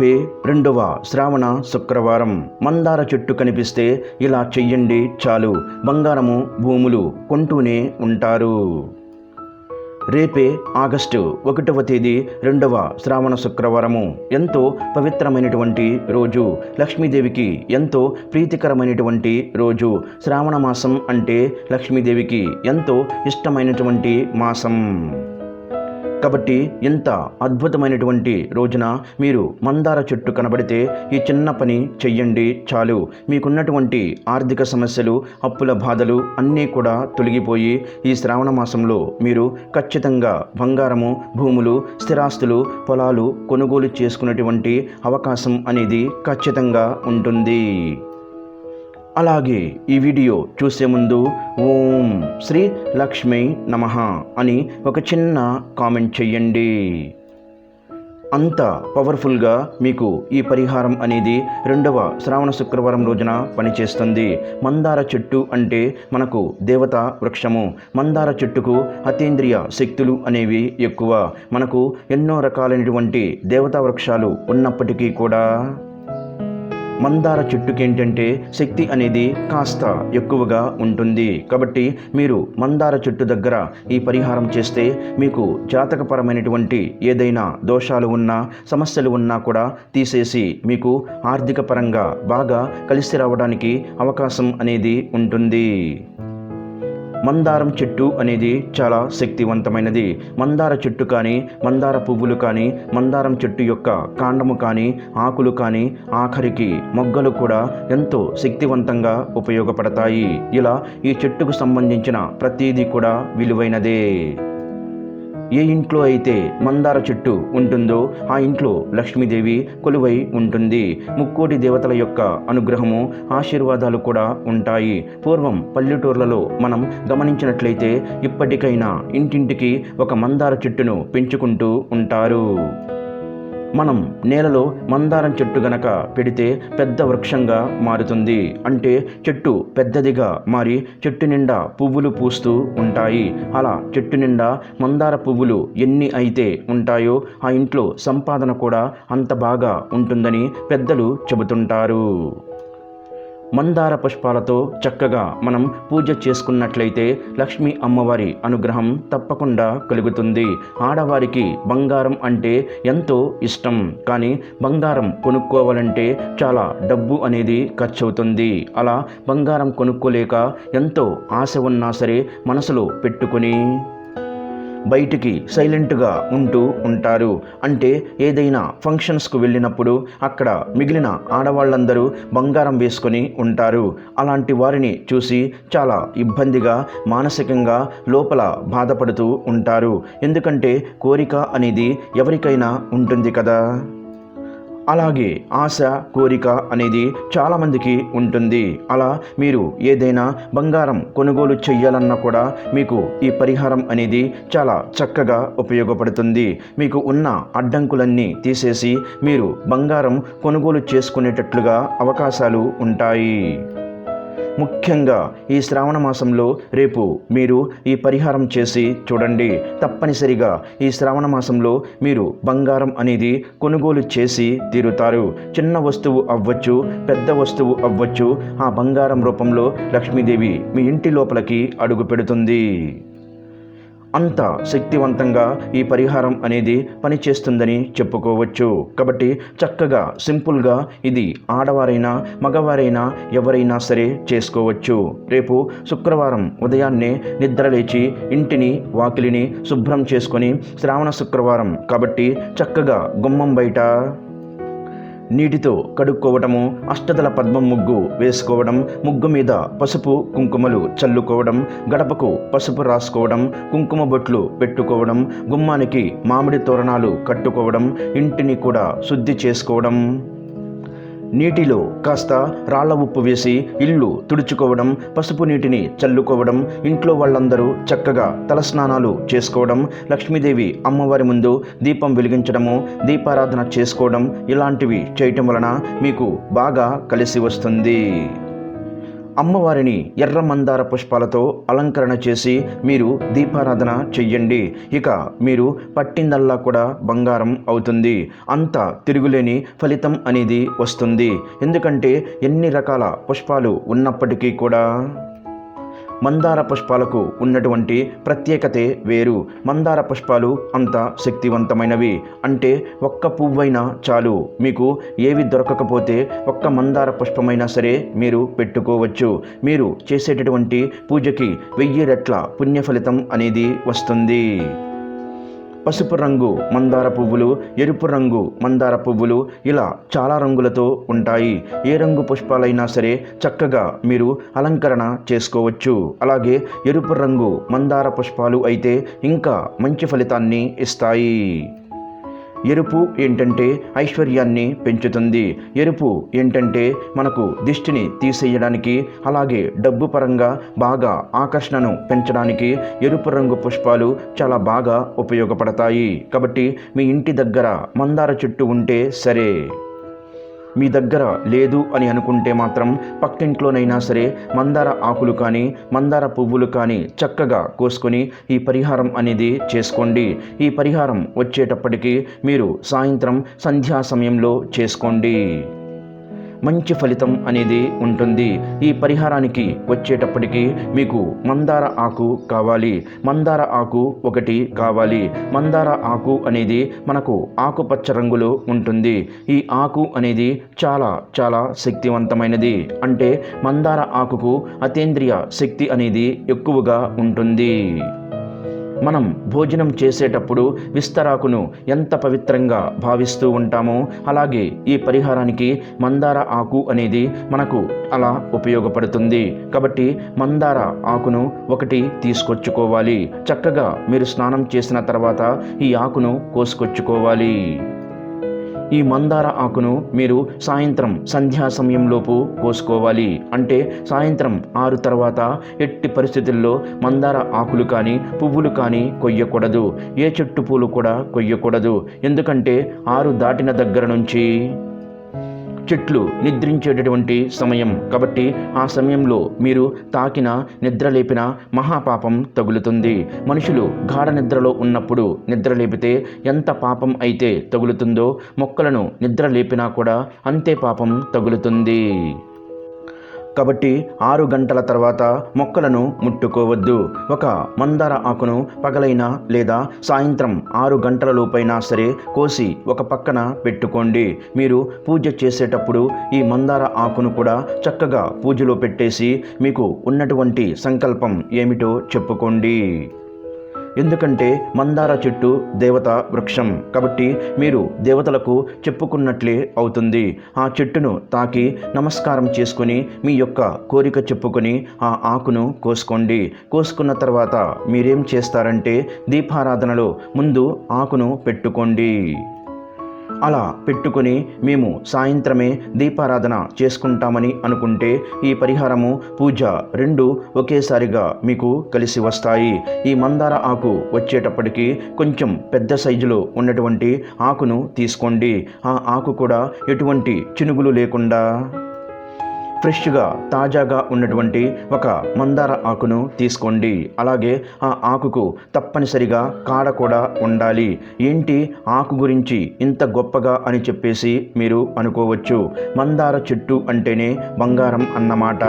రేపే రెండవ శ్రావణ శుక్రవారం. మందార చెట్టు కనిపిస్తే ఇలా చెయ్యండి చాలు. బంగారము భూములు కొంటూనే ఉంటారు. రేపే ఆగస్టు ఒకటవ తేదీ రెండవ శ్రావణ శుక్రవారము. ఎంతో పవిత్రమైనటువంటి రోజు. లక్ష్మీదేవికి ఎంతో ప్రీతికరమైనటువంటి రోజు. శ్రావణ మాసం అంటే లక్ష్మీదేవికి ఎంతో ఇష్టమైనటువంటి మాసం. కాబట్టి ఇంత అద్భుతమైనటువంటి రోజున మీరు మందార చెట్టు కనబడితే ఈ చిన్న పని చెయ్యండి చాలు. మీకున్నటువంటి ఆర్థిక సమస్యలు అప్పుల బాధలు అన్నీ కూడా తొలగిపోయి ఈ శ్రావణ మాసంలో మీరు ఖచ్చితంగా బంగారము భూములు స్థిరాస్తులు పొలాలు కొనుగోలు చేసుకునేటువంటి అవకాశం అనేది ఖచ్చితంగా ఉంటుంది. అలాగే ఈ వీడియో చూసే ముందు ఓం శ్రీ లక్ష్మీ నమ అని ఒక చిన్న కామెంట్ చెయ్యండి. అంత పవర్ఫుల్గా మీకు ఈ పరిహారం అనేది రెండవ శ్రావణ శుక్రవారం రోజున పనిచేస్తుంది. మందార చెట్టు అంటే మనకు దేవత వృక్షము. మందార చెట్టుకు అతీంద్రియ శక్తులు అనేవి ఎక్కువ. మనకు ఎన్నో రకాలైనటువంటి దేవతా వృక్షాలు ఉన్నప్పటికీ కూడా మందార చెట్టుకి ఏంటంటే శక్తి అనేది కాస్త ఎక్కువగా ఉంటుంది. కాబట్టి మీరు మందార చెట్టు దగ్గర ఈ పరిహారం చేస్తే మీకు జాతకపరమైనటువంటి ఏదైనా దోషాలు ఉన్నా సమస్యలు ఉన్నా కూడా తీసేసి మీకు ఆర్థిక పరంగా బాగా కలిసి రావడానికి అవకాశం అనేది ఉంటుంది. మందారం చెట్టు అనేది చాలా శక్తివంతమైనది. మందార చెట్టు కానీ మందార పువ్వులు కానీ మందారం చెట్టు యొక్క కాండము కానీ ఆకులు కానీ ఆఖరికి మొగ్గలు కూడా ఎంతో శక్తివంతంగా ఉపయోగపడతాయి. ఇలా ఈ చెట్టుకు సంబంధించిన ప్రతీది కూడా విలువైనదే. ఏ ఇంట్లో అయితే మందార చెట్టు ఉంటుందో ఆ ఇంట్లో లక్ష్మీదేవి కొలువై ఉంటుంది. ముక్కోటి దేవతల యొక్క అనుగ్రహము ఆశీర్వాదాలు కూడా ఉంటాయి. పూర్వం పల్లెటూర్లలో మనం గమనించినట్లయితే ఇప్పటికైనా ఇంటింటికి ఒక మందార చెట్టును పెంచుకుంటూ ఉంటారు. మనం నేలలో మందారం చెట్టు గనక పెడితే పెద్ద వృక్షంగా మారుతుంది. అంటే చెట్టు పెద్దదిగా మారి చెట్టు నిండా పువ్వులు పూస్తూ ఉంటాయి. అలా చెట్టు నిండా మందార పువ్వులు ఎన్ని అయితే ఉంటాయో ఆ ఇంట్లో సంపాదన కూడా అంత బాగా ఉంటుందని పెద్దలు చెబుతుంటారు. మందార పుష్పాలతో చక్కగా మనం పూజ చేసుకున్నట్లయితే లక్ష్మీ అమ్మవారి అనుగ్రహం తప్పకుండా కలుగుతుంది. ఆడవారికి బంగారం అంటే ఎంతో ఇష్టం. కానీ బంగారం కొనుక్కోవాలంటే చాలా డబ్బు అనేది ఖర్చు అవుతుంది అలా బంగారం కొనుక్కోలేక ఎంతో ఆశ ఉన్నా సరే మనసులో పెట్టుకుని బయటికి సైలెంట్గా ఉంటూ ఉంటారు. అంటే ఏదైనా ఫంక్షన్స్కు వెళ్ళినప్పుడు అక్కడ మిగిలిన ఆడవాళ్ళందరూ బంగారం వేసుకొని ఉంటారు. అలాంటి వారిని చూసి చాలా ఇబ్బందిగా మానసికంగా లోపల బాధపడుతూ ఉంటారు. ఎందుకంటే కోరిక అనేది ఎవరికైనా ఉంటుంది కదా? అలాగే ఆశ కోరిక అనేది చాలామందికి ఉంటుంది. అలా మీరు ఏదైనా బంగారం కొనుగోలు చేయాలన్నా కూడా మీకు ఈ పరిహారం అనేది చాలా చక్కగా ఉపయోగపడుతుంది. మీకు ఉన్న అడ్డంకులన్నీ తీసేసి మీరు బంగారం కొనుగోలు చేసుకునేటట్లుగా అవకాశాలు ఉంటాయి. ముఖ్యంగా ఈ శ్రావణ మాసంలో రేపు మీరు ఈ పరిహారం చేసి చూడండి. తప్పనిసరిగా ఈ శ్రావణ మాసంలో మీరు బంగారం అనేది కొనుగోలు చేసి తీరుతారు. చిన్న వస్తువు అవ్వచ్చు పెద్ద వస్తువు అవ్వచ్చు ఆ బంగారం రూపంలో లక్ష్మీదేవి మీ ఇంటి లోపలికి అడుగు పెడుతుంది. అంత శక్తివంతంగా ఈ పరిహారం అనేది పనిచేస్తుందని చెప్పుకోవచ్చు. కాబట్టి చక్కగా సింపుల్గా ఇది ఆడవారైనా మగవారైనా ఎవరైనా సరే చేసుకోవచ్చు. రేపు శుక్రవారం ఉదయాన్నే నిద్రలేచి ఇంటిని వాకిలిని శుభ్రం చేసుకొని శ్రావణ శుక్రవారం కాబట్టి చక్కగా గుమ్మం బయట నీటితో కడుక్కోవడము అష్టదల పద్మం ముగ్గు వేసుకోవడం ముగ్గు మీద పసుపు కుంకుమలు చల్లుకోవడం గడపకు పసుపు రాసుకోవడం కుంకుమ బొట్లు పెట్టుకోవడం గుమ్మానికి మామిడి తోరణాలు కట్టుకోవడం ఇంటిని కూడా శుద్ధి చేసుకోవడం. నీటిలో కాస్త రాళ్ళ ఉప్పు వేసి ఇల్లు తుడుచుకోవడం పసుపు నీటిని చల్లుకోవడం ఇంట్లో వాళ్ళందరూ చక్కగా తలస్నానాలు చేసుకోవడం లక్ష్మీదేవి అమ్మవారి ముందు దీపం వెలిగించడము దీపారాధన చేసుకోవడం ఇలాంటివి చేయటం వలన మీకు బాగా కలిసి వస్తుంది. అమ్మవారిని ఎర్ర మందార పుష్పాలతో అలంకరణ చేసి మీరు దీపారాధన చెయ్యండి. ఇక మీరు పట్టిందల్లా కూడా బంగారం అవుతుంది. అంత తిరుగులేని ఫలితం అనేది వస్తుంది. ఎందుకంటే ఎన్ని రకాల పుష్పాలు ఉన్నప్పటికీ కూడా మందార పుష్పాలకు ఉన్నటువంటి ప్రత్యేకతే వేరు. మందార పుష్పాలు అంత శక్తివంతమైనవి. అంటే ఒక్క పువ్వైనా చాలు. మీకు ఏవి దొరకకపోతే ఒక్క మందార పుష్పమైనా సరే మీరు పెట్టుకోవచ్చు. మీరు చేసేటటువంటి పూజకి వెయ్యి రెట్ల పుణ్య ఫలితం అనేది వస్తుంది. పసుపు రంగు మందార పువ్వులు ఎరుపు రంగు మందార పువ్వులు ఇలా చాలా రంగులతో ఉంటాయి. ఏ రంగు పుష్పాలైనా సరే చక్కగా మీరు అలంకరణ చేసుకోవచ్చు. అలాగే ఎరుపు రంగు మందార పుష్పాలు అయితే ఇంకా మంచి ఫలితాన్ని ఇస్తాయి. ఎరుపు ఏంటంటే ఐశ్వర్యాన్ని పెంచుతుంది. ఎరుపు ఏంటంటే మనకు దిష్టిని తీసేయడానికి అలాగే డబ్బు పరంగా బాగా ఆకర్షణను పెంచడానికి ఎరుపు రంగు పుష్పాలు చాలా బాగా ఉపయోగపడతాయి. కాబట్టి మీ ఇంటి దగ్గర మందార చెట్టు ఉంటే సరే. మీ దగ్గర లేదు అని అనుకుంటే మాత్రం పక్కింట్లోనైనా సరే మందార ఆకులు కానీ మందార పువ్వులు కానీ చక్కగా కోసుకొని ఈ పరిహారం అనేది చేసుకోండి. ఈ పరిహారం వచ్చేటప్పటికి మీరు సాయంత్రం సంధ్యా సమయంలో చేసుకోండి. మంచి ఫలితం అనేది ఉంటుంది. ఈ పరిహారానికి వచ్చేటప్పటికి మీకు మందార ఆకు కావాలి. మందార ఆకు ఒకటి కావాలి. మందార ఆకు అనేది మనకు ఆకుపచ్చ రంగులో ఉంటుంది. ఈ ఆకు అనేది చాలా చాలా శక్తివంతమైనది. అంటే మందార ఆకుకు అతేంద్రియ శక్తి అనేది ఎక్కువగా ఉంటుంది. మనం భోజనం చేసేటప్పుడు విస్తరాకును ఎంత పవిత్రంగా భావిస్తూ ఉంటామో అలాగే ఈ పరిహారానికి మందార ఆకు అనేది మనకు అలా ఉపయోగపడుతుంది. కాబట్టి మందార ఆకును ఒకటి తీసుకొచ్చుకోవాలి. చక్కగా మీరు స్నానం చేసిన తర్వాత ఈ ఆకును కోసుకొచ్చుకోవాలి. ఈ మందార ఆకును మీరు సాయంత్రం సంధ్యా సమయంలోపు కోసుకోవాలి. అంటే సాయంత్రం ఆరు తర్వాత ఎట్టి పరిస్థితుల్లో మందార ఆకులు కానీ పువ్వులు కానీ కొయ్యకూడదు. ఏ చెట్టు పూలు కూడా కొయ్యకూడదు. ఎందుకంటే ఆరు దాటిన దగ్గర నుంచి చెట్లు నిద్రించేటటువంటి సమయం. కాబట్టి ఆ సమయంలో మీరు తాకిన నిద్రలేపిన మహాపాపం తగులుతుంది. మనుషులు గాఢ నిద్రలో ఉన్నప్పుడు నిద్ర లేపితే ఎంత పాపం అయితే తగులుతుందో మొక్కలను నిద్రలేపినా కూడా అంతే పాపం తగులుతుంది. కాబట్టి ఆరు గంటల తర్వాత మొక్కలను ముట్టుకోవద్దు. ఒక మందార ఆకును పగలైనా లేదా సాయంత్రం ఆరు గంటల లోపైనా సరే కోసి ఒక పక్కన పెట్టుకోండి. మీరు పూజ చేసేటప్పుడు ఈ మందార ఆకును కూడా చక్కగా పూజలో పెట్టేసి మీకు ఉన్నటువంటి సంకల్పం ఏమిటో చెప్పుకోండి. ఎందుకంటే మందార చెట్టు దేవత వృక్షం. కాబట్టి మీరు దేవతలకు చెప్పుకున్నట్లే అవుతుంది. ఆ చెట్టును తాకి నమస్కారం చేసుకుని మీ యొక్క కోరిక చెప్పుకొని ఆ ఆకును కోసుకోండి. కోసుకున్న తర్వాత మీరేం చేస్తారంటే దీపారాధనలో ముందు ఆకును పెట్టుకోండి. అలా పెట్టుకొని మేము సాయంత్రమే దీపారాధన చేసుకుంటామని అనుకుంటే ఈ పరిహారము పూజ రెండు ఒకేసారిగా మీకు కలిసి వస్తాయి. ఈ మందార ఆకు వచ్చేటప్పటికి కొంచెం పెద్ద సైజులో ఉన్నటువంటి ఆకును తీసుకోండి. ఆ ఆకు కూడా ఎటువంటి చినుగులు లేకుండా ఫ్రెష్గా తాజాగా ఉన్నటువంటి ఒక మందార ఆకును తీసుకోండి. అలాగే ఆ ఆకుకు తప్పనిసరిగా కాడ కూడా ఉండాలి. ఏంటి? ఆకు గురించి ఇంత గొప్పగా అని చెప్పేసి మీరు అనుకోవచ్చు. మందార చెట్టు అంటేనే బంగారం అన్నమాట.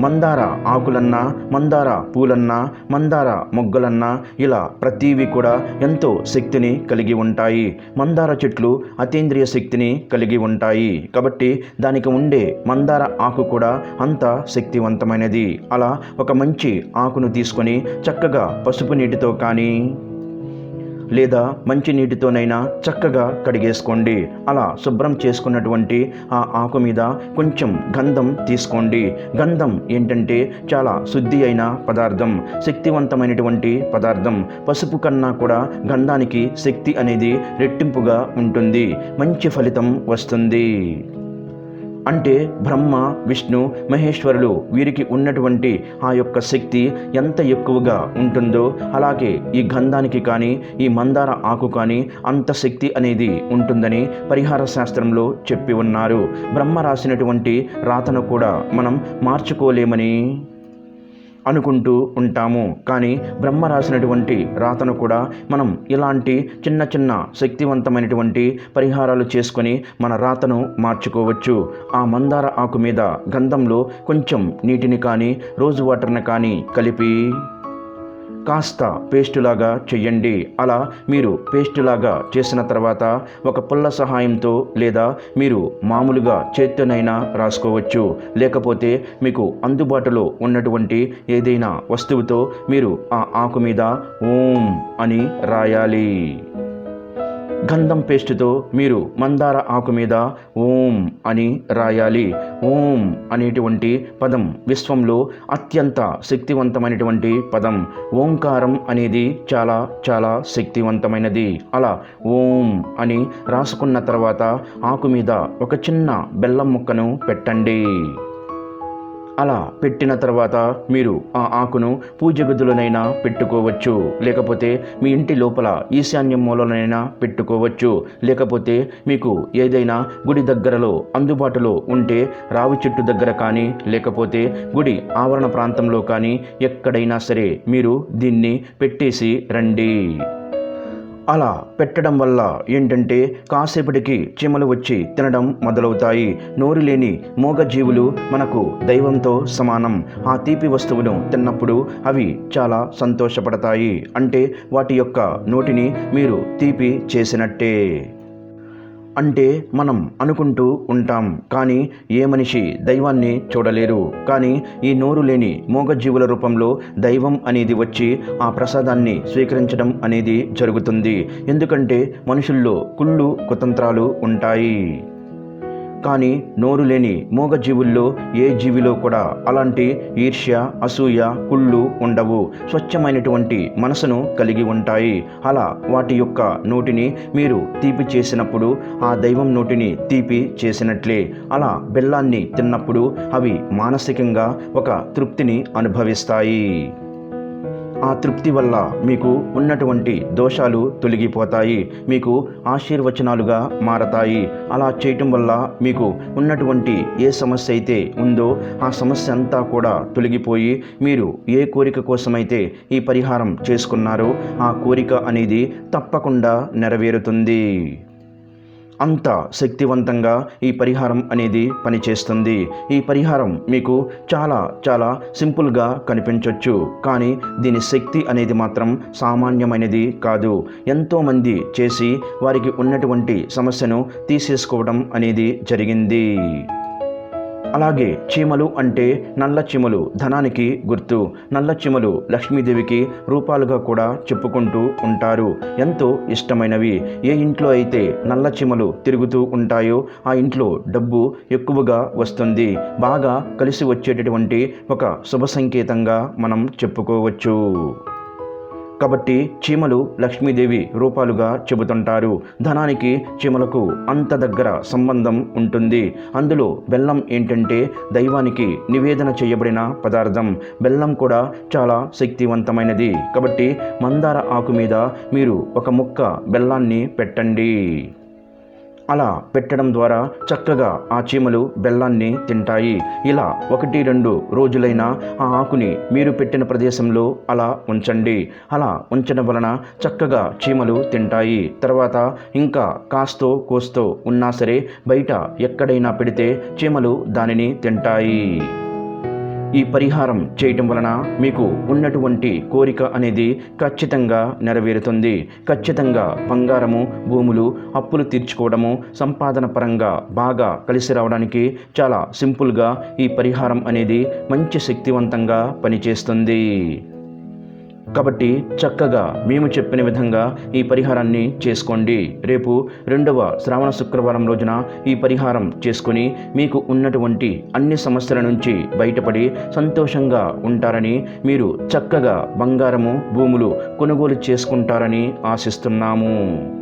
మందార ఆకులన్నా మందార పూలన్నా మందార మొగ్గలన్నా ఇలా ప్రతివి కూడా ఎంతో శక్తిని కలిగి ఉంటాయి. మందార చెట్లు అతీంద్రియ శక్తిని కలిగి ఉంటాయి. కాబట్టి దానికి ఉండే మందార ఆకు కూడా అంత శక్తివంతమైనది. అలా ఒక మంచి ఆకును తీసుకొని చక్కగా పసుపు నీటితో కానీ లేదా మంచి నీటితోనైనా చక్కగా కడిగేసుకోండి. అలా శుభ్రం చేసుకున్నటువంటి ఆ ఆకు మీద కొంచెం గంధం తీసుకోండి. గంధం ఏంటంటే చాలా శుద్ధి అయిన పదార్థం శక్తివంతమైనటువంటి పదార్థం. పసుపు కన్నా కూడా గంధానికి శక్తి అనేది రెట్టింపుగా ఉంటుంది. మంచి ఫలితం వస్తుంది. అంటే బ్రహ్మ విష్ణు మహేశ్వరులు వీరికి ఉన్నటువంటి ఆ యొక్క శక్తి ఎంత ఎక్కువగా ఉంటుందో అలాగే ఈ గంధానికి కానీ ఈ మందార ఆకు కానీ అంత శక్తి అనేది ఉంటుందని పరిహార శాస్త్రంలో చెప్పి ఉన్నారు. బ్రహ్మ రాసినటువంటి రాతను కూడా మనం మార్చుకోలేమని అనుకుంటూ ఉంటాము. కానీ బ్రహ్మ రాసినటువంటి రాతను కూడా మనం ఇలాంటి చిన్న చిన్న శక్తివంతమైనటువంటి పరిహారాలు చేసుకొని మన రాతను మార్చుకోవచ్చు. ఆ మందార ఆకు మీద గంధంలో కొంచెం నీటిని కానీ రోజు వాటర్ని కానీ కలిపి కాస్త పేస్టులాగా చెయ్యండి. అలా మీరు పేస్టులాగా చేసిన తర్వాత ఒక పుల్ల సహాయంతో లేదా మీరు మామూలుగా చేత్తోనైనా రాసుకోవచ్చు. లేకపోతే మీకు అందుబాటులో ఉన్నటువంటి ఏదైనా వస్తువుతో మీరు ఆ ఆకు మీద ఓం అని రాయాలి. గంధం పేస్టుతో మీరు మందార ఆకు మీద ఓం అని రాయాలి. ఓం అనేటువంటి పదం విశ్వంలో అత్యంత శక్తివంతమైనటువంటి పదం. ఓంకారం అనేది చాలా చాలా శక్తివంతమైనది. అలా ఓం అని రాసుకున్న తర్వాత ఆకు మీద ఒక చిన్న బెల్లం ముక్కను పెట్టండి. అలా పెట్టిన తర్వాత మీరు ఆ ఆకును పూజ గదులనైనా పెట్టుకోవచ్చు. లేకపోతే మీ ఇంటి లోపల ఈశాన్య మూలనైనా పెట్టుకోవచ్చు. లేకపోతే మీకు ఏదైనా గుడి దగ్గరలో అందుబాటులో ఉంటే రావి చెట్టు దగ్గర కానీ లేకపోతే గుడి ఆవరణ ప్రాంతంలో కానీ ఎక్కడైనా సరే మీరు దీన్ని పెట్టేసి రండి. అలా పెట్టడం వల్ల ఏంటంటే కాసేపటికి చీమలు వచ్చి తినడం మొదలవుతాయి. నోరు లేని మూగజీవులు మనకు దైవంతో సమానం. ఆ తీపి వస్తువును తిన్నప్పుడు అవి చాలా సంతోషపడతాయి. అంటే వాటి యొక్క నోటిని మీరు తీపి చేసినట్టే. అంటే మనం అనుకుంటూ ఉంటాం కానీ ఏ మనిషి దైవాన్ని చూడలేరు. కానీ ఈ నోరు లేని మూగజీవుల రూపంలో దైవం అనేది వచ్చి ఆ ప్రసాదాన్ని స్వీకరించడం అనేది జరుగుతుంది. ఎందుకంటే మనుషుల్లో కుళ్ళు కుతంత్రాలు ఉంటాయి. కానీ నోరు లేని మూగజీవుల్లో ఏ జీవిలో కూడా అలాంటి ఈర్ష్య అసూయ కుళ్ళు ఉండవు. స్వచ్ఛమైనటువంటి మనసును కలిగి ఉంటాయి. అలా వాటి యొక్క నోటిని మీరు తీపి చేసినప్పుడు ఆ దైవం నోటిని తీపి చేసినట్లే. అలా బెల్లాన్ని తిన్నప్పుడు అవి మానసికంగా ఒక తృప్తిని అనుభవిస్తాయి. ఆ తృప్తి వల్ల మీకు ఉన్నటువంటి దోషాలు తొలగిపోతాయి మీకు ఆశీర్వచనాలుగా మారతాయి. అలా చేయటం వల్ల మీకు ఉన్నటువంటి ఏ సమస్య అయితే ఉందో ఆ సమస్య అంతా కూడా తొలగిపోయి మీరు ఏ కోరిక కోసమైతే ఈ పరిహారం చేసుకున్నారో ఆ కోరిక అనేది తప్పకుండా నెరవేరుతుంది. అంత శక్తివంతంగా ఈ పరిహారం అనేది పనిచేస్తుంది. ఈ పరిహారం మీకు చాలా చాలా సింపుల్గా కనిపించవచ్చు కానీ దీని శక్తి అనేది మాత్రం సామాన్యమైనది కాదు. ఎంతోమంది చేసి వారికి ఉన్నటువంటి సమస్యను తీసేసుకోవడం అనేది జరిగింది. అలాగే చీమలు అంటే నల్ల చీమలు ధనానికి గుర్తు. నల్ల చీమలు లక్ష్మీదేవికి రూపాలుగా కూడా చెప్పుకుంటూ ఉంటారు. ఎంతో ఇష్టమైనవి. ఏ ఇంట్లో అయితే నల్ల చీమలు తిరుగుతూ ఉంటాయో ఆ ఇంట్లో డబ్బు ఎక్కువగా వస్తుంది. బాగా కలిసి వచ్చేటటువంటి ఒక శుభ సంకేతంగా మనం చెప్పుకోవచ్చు. కాబట్టి చీమలు లక్ష్మీదేవి రూపాలుగా చెబుతుంటారు. ధనానికి చీమలకు అంత దగ్గర సంబంధం ఉంటుంది. అందులో బెల్లం ఏంటంటే దైవానికి నివేదన చేయబడిన పదార్థం. బెల్లం కూడా చాలా శక్తివంతమైనది. కాబట్టి మందార ఆకు మీద మీరు ఒక ముక్క బెల్లాన్ని పెట్టండి. అలా పెట్టడం ద్వారా చక్కగా ఆ చీమలు బెల్లాన్ని తింటాయి. ఇలా ఒకటి రెండు రోజులైనా ఆ ఆకుని మీరు పెట్టిన ప్రదేశంలో అలా ఉంచండి. అలా ఉంచడం వలన చక్కగా చీమలు తింటాయి. తర్వాత ఇంకా కాస్తో కోస్తో ఉన్నా సరే బయట ఎక్కడైనా పెడితే చీమలు దానిని తింటాయి. ఈ పరిహారం చేయటం వలన మీకు ఉన్నటువంటి కోరిక అనేది ఖచ్చితంగా నెరవేరుతుంది. ఖచ్చితంగా బంగారము భూములు అప్పులు తీర్చుకోవడము సంపాదన పరంగా బాగా కలిసి రావడానికి చాలా సింపుల్గా ఈ పరిహారం అనేది మంచి శక్తివంతంగా పనిచేస్తుంది. కాబట్టి చక్కగా మేము చెప్పిన విధంగా ఈ పరిహారాన్ని చేసుకోండి. రేపు రెండవ శ్రావణ శుక్రవారం రోజున ఈ పరిహారం చేసుకుని మీకు ఉన్నటువంటి అన్ని సమస్యల నుంచి బయటపడి సంతోషంగా ఉంటారని మీరు చక్కగా బంగారము భూములు కొనుగోలు చేసుకుంటారని ఆశిస్తున్నాము.